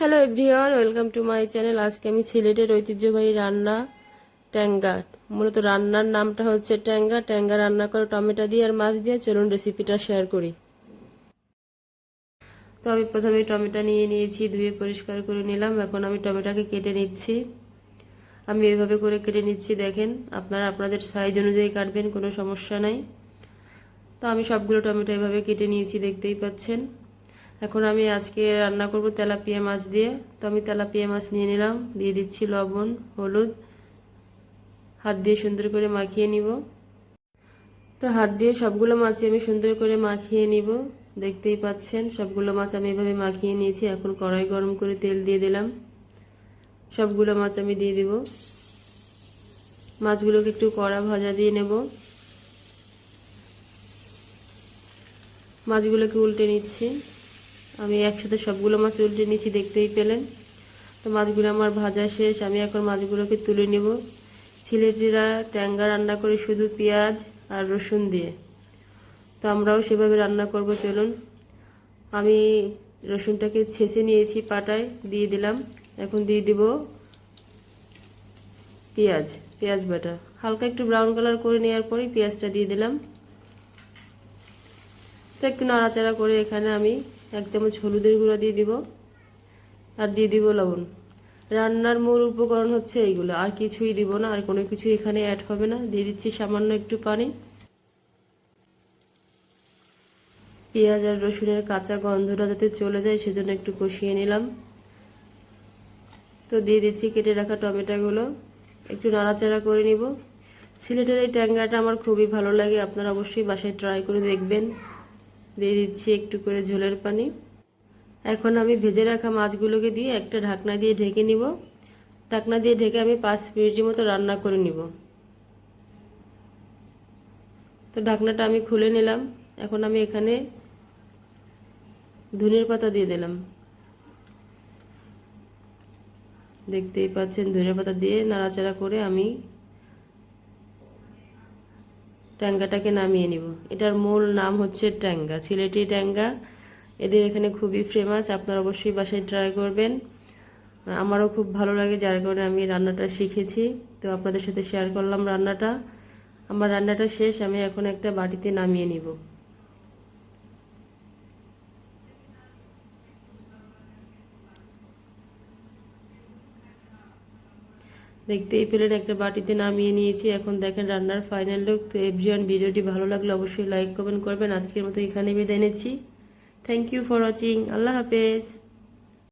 Hello everyone welcome to my channel আজকে আমি সিলেটের ঐতিহ্যবাহী রান্না, ট্যাঙ্গা। মূলত রান্নার নামটা হচ্ছে ট্যাঙ্গা। ট্যাঙ্গা রান্না করে, টমেটো দিয়ে আর মাছ দিয়ে। চলুন রেসিপিটা শেয়ার করি। তো আমি প্রথমে টমেটো নিয়ে নিয়েছি, ধুয়ে পরিষ্কার করে নিলাম। এখন আমি টমেটোকে কেটে নিচ্ছি। আমি এইভাবে করে কেটে নিচ্ছি, দেখেন। আপনারা আপনাদের সাইজ অনুযায়ী কাটবেন, কোনো সমস্যা নাই। তো আমি সবগুলো টমেটো এভাবে কেটে নিয়েছি, দেখতেই পাচ্ছেন। এখন আমি আজকে রান্না করব তেলাপিয়া মাছ দিয়ে। তো আমি তেলাপিয়া মাছ নিয়ে নিলাম, দিয়ে দিচ্ছি লবণ, হলুদ। হাত দিয়ে সুন্দর করে মাখিয়ে নিব। তো হাত দিয়ে সবগুলো মাছই আমি সুন্দর করে মাখিয়ে নিব। দেখতেই পাচ্ছেন, সবগুলো মাছ আমি এভাবে মাখিয়ে নিয়েছি। এখন কড়াই গরম করে তেল দিয়ে দিলাম। সবগুলো মাছ আমি দিয়ে দিব। মাছগুলোকে একটু কড়া ভাজা দিয়ে নেব। মাছগুলোকে উল্টে নিচ্ছি। আমি একসাথে সবগুলো মাছ উল্টে নিচ্ছি দেখতেই পেলেন। তো মাছগুলো আমার ভাজা শেষ, আমি এখন মাছগুলোকে তুলে নেব। সিলেটিরা ট্যাঙ্গা রান্না করে শুধু পেঁয়াজ আর রসুন দিয়ে। তো আমরাও সেভাবে রান্না করব, চলুন। আমি রসুনটাকে ছেঁচে নিয়েছি পাটায়, দিয়ে দিলাম। এখন দিয়ে দিব পেঁয়াজ পেঁয়াজ বাটা। হালকা একটু ব্রাউন কালার করে নেওয়ার পরেই পেঁয়াজটা দিয়ে দিলাম। তো একটু নাড়াচাড়া করে এখানে আমি এক চামচ হলুদের গুঁড়া দিয়ে দিব আর দিয়ে দিব লবণ। রান্নার মূল উপকরণ হচ্ছে এইগুলো। আর কিছুই দিব না, আর কোনো কিছু এখানে অ্যাড হবে না। দিয়ে দিচ্ছি সামান্য একটু পানি। পেঁয়াজ আর রসুনের কাঁচা গন্ধটা যাতে চলে যায় সেজন্য একটু কষিয়ে নিলাম। তো দিয়ে দিচ্ছি কেটে রাখা টমেটোগুলো। একটু নাড়াচাড়া করে নিব। সিলেটের এই ট্যাঙ্গাটা আমার খুবই ভালো লাগে। আপনারা অবশ্যই বাসায় ট্রাই করে দেখবেন। দিয়ে দিচ্ছি একটু করে ঝোলের পানি। এখন আমি ভেজে রাখা মাছগুলোকে দিয়ে একটা ঢাকনা দিয়ে ঢেকে নিব। ঢাকনা দিয়ে ঢেকে আমি পাঁচ মিনিটের মতো রান্না করে নিব। তো ঢাকনাটা আমি খুলে নিলাম। এখন আমি এখানে ধনের পাতা দিয়ে দিলাম। দেখতেই পাচ্ছেন ধনের পাতা দিয়ে নাড়াচাড়া করে আমি ট্যাঙ্গাটাকে নামিয়ে নিব। এটার মূল নাম হচ্ছে ট্যাঙ্গা। সিলেটি ট্যাঙ্গা, এদের এখানে খুবই ফেমাস আপনারা অবশ্যই বাসায় ট্রাই করবেন। আমারও খুব ভালো লাগে যার কারণে আমি রান্নাটা শিখেছি। তো আপনাদের সাথে শেয়ার করলাম রান্নাটা। আমার রান্নাটা শেষ, আমি এখন একটা বাটিতে নামিয়ে নিব। দেখতেই পেলেন, একটা বাটিতে নামিয়ে নিয়েছি। এখন দেখেন রান্নার ফাইনাল লুক তো এভরিওয়ান ভিডিওটি ভালো লাগলে অবশ্যই লাইক কমেন্ট করবেন। আজকের মতো এখানে বিদায় নিচ্ছি। Thank you for watching Allah হাফেজ।